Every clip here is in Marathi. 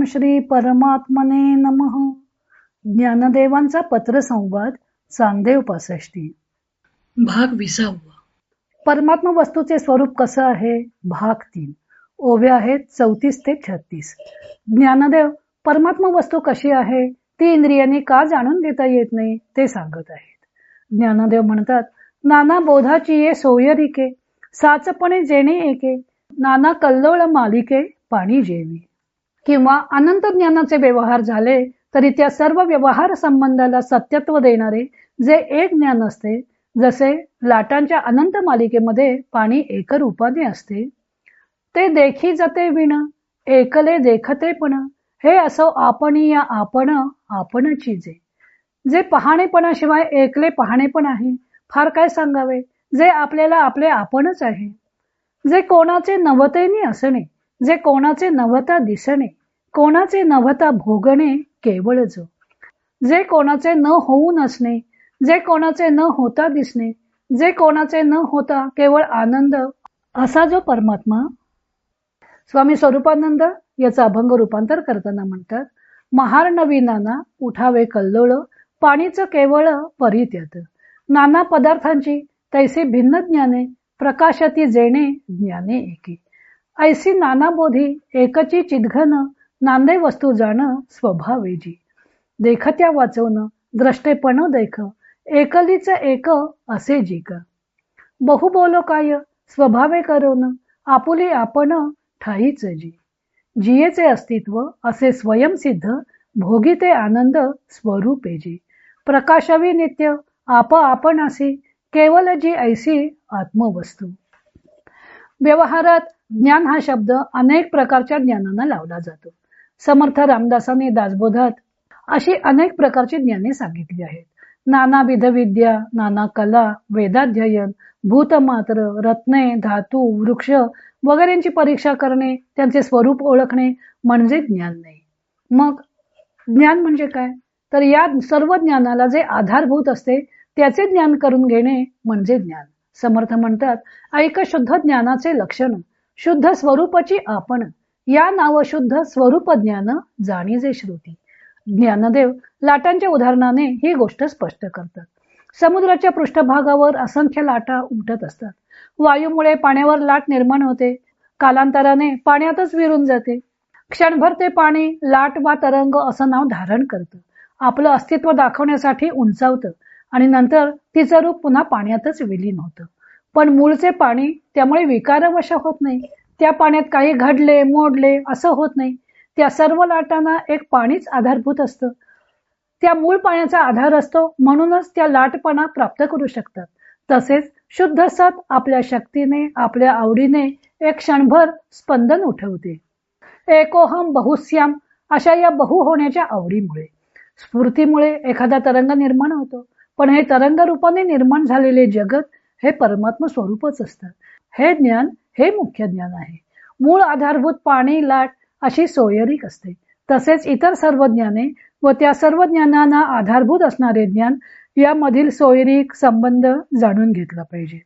ओम श्री परमात्मने नमः. ज्ञानदेवांचा पत्रसंवाद चांदेव पासष्टी. भाग विसावा. परमात्मा वस्तूचे स्वरूप कसं आहे? भाग तीन. ओव्या आहेत चौतीस ते छत्तीस. ज्ञानदेव परमात्मा वस्तू कशी आहे? ती इंद्रियांनी का जाणून घेता येत नाही? ते सांगत आहेत. ज्ञानदेव म्हणतात नाना बोधाची ये सोयरिके साचपणे जेणे एके नाना कल्लोळ मालिके पाणी जेवी. किंवा अनंत ज्ञानाचे व्यवहार झाले तरी त्या सर्व व्यवहार संबंधाला सत्यत्व देणारे जे एक ज्ञान असते जसे लाटांच्या अनंत मालिकेमध्ये पाणी एकरूपाने असते. ते देखी जाते विण एकले देखते पण हे असो आपण या आपण आपणची जे. जे पहाणेपणाशिवाय एकले पाहणे पण आहे फार काय सांगावे? जे आपल्याला आपले आपणच आहे. जे कोणाचे नवतेने असणे जे कोणाचे नवता दिसणे कोणाचे नवता भोगणे केवळ जो. जे कोणाचे न होऊन असणे जे कोणाचे न होता दिसणे जे कोणाचे न होता केवळ आनंद असा जो परमात्मा स्वामी स्वरूपानंद याचा अभंग रूपांतर करताना म्हणतात महार नवीनाना उठावे कल्लोळ पाणीचं केवळ परित्यात नाना पदार्थांची तैसे भिन्न ज्ञाने प्रकाशती जेणे ज्ञाने एके. ऐसी नाना बोधी एकची चिदघन नांदे वस्तू जाणं स्वभावेजी. देखत्या वाचवणं द्रष्टेपण देख एकलीच एक असे जिक बहु बोलो काय स्वभावे करून आपुली आपण ठाईच जी. जियेचे अस्तित्व असे स्वयंसिद्ध भोगिते आनंद स्वरूपे जी. प्रकाशवी नित्य आप आपण असे केवल जी ऐसी आत्मवस्तू. व्यवहारात ज्ञान हा शब्द अनेक प्रकारच्या ज्ञानांना लावला जातो. समर्थ रामदासांनी दासबोधात अशी अनेक प्रकारची ज्ञाने सांगितली आहेत. नानाविध विद्या नाना कला वेदाध्ययन भूतमात्र रत्ने धातू वृक्ष वगैरेंची परीक्षा करणे त्यांचे स्वरूप ओळखणे म्हणजे ज्ञान नाही. मग ज्ञान म्हणजे काय? तर या सर्व ज्ञानाला जे आधारभूत असते त्याचे ज्ञान करून घेणे म्हणजे ज्ञान. समर्थ म्हणतात ऐक शुद्ध ज्ञानाचे लक्षण शुद्ध स्वरूपाची आपण या नावशुद्ध स्वरूप ज्ञान जाणीजे श्रुती. ज्ञानदेव लाटांच्या उदाहरणाने ही गोष्ट स्पष्ट करतात. समुद्राच्या पृष्ठभागावर असंख्य लाटा उमटत असतात. वायूमुळे पाण्यावर लाट निर्माण होते. कालांतराने पाण्यातच विरून जाते. क्षणभर ते पाणी लाट वा तरंग असं नाव धारण करतं. आपलं अस्तित्व दाखवण्यासाठी उंचावतं आणि नंतर तिचं रूप पुन्हा पाण्यातच विलीन होतं. पण मूळचे पाणी त्यामुळे विकारवश होत नाही. त्या पाण्यात काही घडले मोडले असं होत नाही. त्या सर्व लाटांना एक पाणीच आधारभूत असतं. त्या मूळ पाण्याचा आधार असतो म्हणूनच त्या लाटपणा प्राप्त करू शकतात. तसेच शुद्ध सत आपल्या शक्तीने आपल्या आवडीने एक क्षणभर स्पंदन उठवते. एकोहम बहुश्याम अशा या बहु होण्याच्या आवडीमुळे. स्फूर्तीमुळे एखादा तरंग निर्माण होतो. पण हे तरंग रूपाने निर्माण झालेले जगत हे परमात्म स्वरूपच असतात. हे ज्ञान हे मुख्य ज्ञान आहे. मूळ आधारभूत पाणी लाट अशी सोयरीक असते. तसेच इतर सर्व ज्ञाने व त्या सर्व ज्ञानांना आधारभूत असणारे ज्ञान यामधील सोयरीक संबंध जाणून घेतला पाहिजे.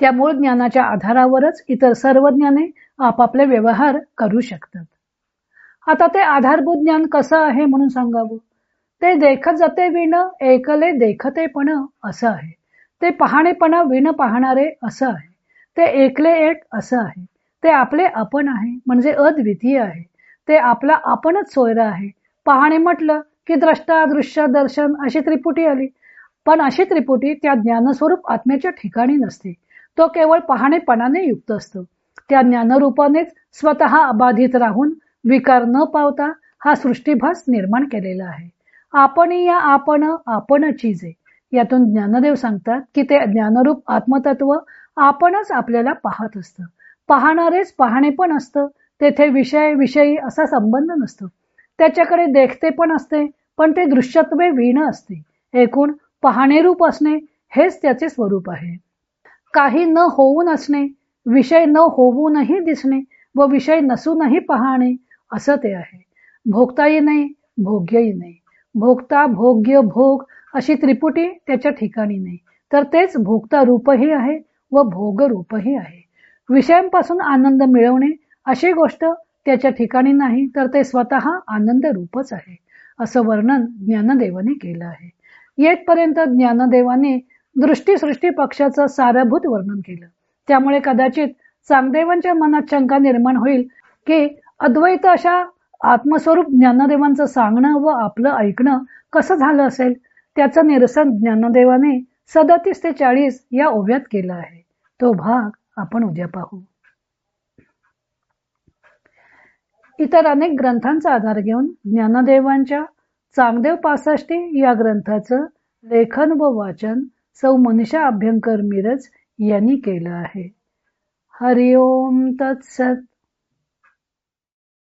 त्या मूळ ज्ञानाच्या आधारावरच इतर सर्व ज्ञाने आपापले व्यवहार करू शकतात. आता ते आधारभूत ज्ञान कसं आहे म्हणून सांगावं? ते देखत जाते विण एकले देखतेपण असं आहे. ते पाहणेपणा विण पाहणारे असं आहे. ते एकले एक असं आहे. ते आपले आपण आहे म्हणजे अद्वितीय आहे. ते आपला आपणच सोयरा आहे. पाहणे म्हटलं की द्रष्टा दृश्य दर्शन अशी त्रिपुटी आली. पण अशी त्रिपुटी त्या ज्ञानस्वरूप आत्म्याच्या ठिकाणी नसते. तो केवळ पाहणेपणाने युक्त असतो. त्या ज्ञानरूपानेच स्वतः अबाधित राहून विकार न पावता हा सृष्टीभास निर्माण केलेला आहे. आपण या आपण आपण चीजे यातून ज्ञानदेव सांगतात की ते ज्ञानरूप आत्मतत्व आपणच आपल्याला पाहत असतं. पाहणारेच पाहणे पण असतं. तेथे विषय विषयी असा संबंध नसतो. त्याच्याकडे देखते पण असते पण ते दृश्यत्वे विण असते. एकूण पाहणे रूप असणे हेच त्याचे स्वरूप आहे. काही न होऊन असणे विषय न होऊनही दिसणे व विषय नसूनही पाहणे असं ते आहे. भोगताही नाही भोग्यही नाही. भोगता भोग्य भोग अशी त्रिपुटी त्याच्या ठिकाणी नाही. तर तेच भोगता रूपही आहे व भोग रूपही आहे. विषयांपासून आनंद मिळवणे अशी गोष्ट त्याच्या ठिकाणी नाही तर ते स्वतः आनंद रूपच आहे असं वर्णन ज्ञानदेवाने केलं आहे. येथपर्यंत ज्ञानदेवाने दृष्टीसृष्टी पक्षाचं सारभूत वर्णन केलं. त्यामुळे कदाचित चांगदेवांच्या मनात शंका निर्माण होईल की अद्वैत अशा आत्मस्वरूप ज्ञानदेवांचं सांगणं व आपलं ऐकणं कसं झालं असेल? त्याचं निरसन ज्ञानदेवाने सदतीस ते चाळीस या ओव्यात केला आहे. तो भाग आपण उद्या पाहू. इतर अनेक ग्रंथांचा आधार घेऊन ज्ञानदेवांच्या चांगदेव पासष्टी या ग्रंथाचं लेखन व वाचन सौ मनीषा अभ्यंकर मिरज यांनी केलं आहे. हरिओम तत्सत